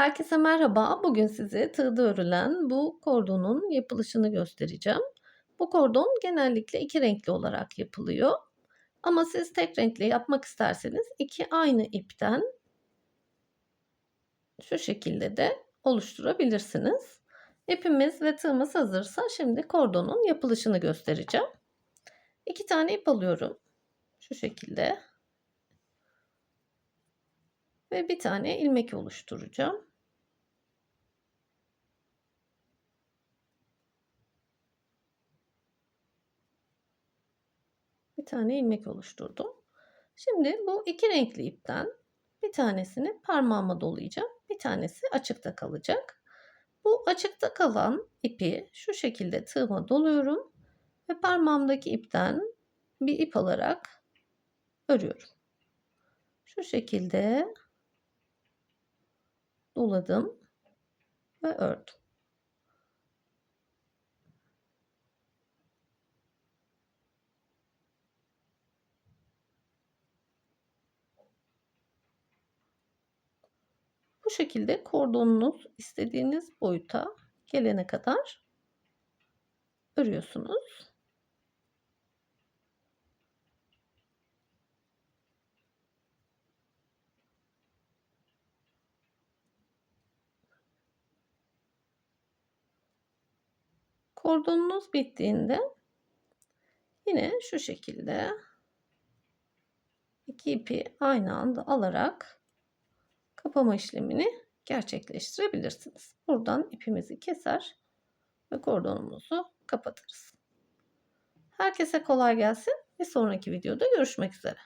Herkese merhaba. Bugün size tığda örülen bu kordonun yapılışını göstereceğim. Bu kordon genellikle iki renkli olarak yapılıyor. Ama siz tek renkli yapmak isterseniz iki aynı ipten şu şekilde de oluşturabilirsiniz. İpimiz ve tığımız hazırsa şimdi kordonun yapılışını göstereceğim. İki tane ip alıyorum. Şu şekilde. Ve bir tane ilmek oluşturacağım. Tane ilmek oluşturdum. Şimdi bu iki renkli ipten bir tanesini parmağıma dolayacağım. Bir tanesi açıkta kalacak. Bu açıkta kalan ipi şu şekilde tığıma doluyorum ve parmağımdaki ipten bir ip alarak örüyorum. Şu şekilde doladım ve ördüm. Bu şekilde kordonunuz istediğiniz boyuta gelene kadar örüyorsunuz. Kordonunuz bittiğinde yine şu şekilde iki ipi aynı anda alarak kapama işlemini gerçekleştirebilirsiniz. Buradan ipimizi keser ve kordonumuzu kapatırız. Herkese kolay gelsin. Bir sonraki videoda görüşmek üzere.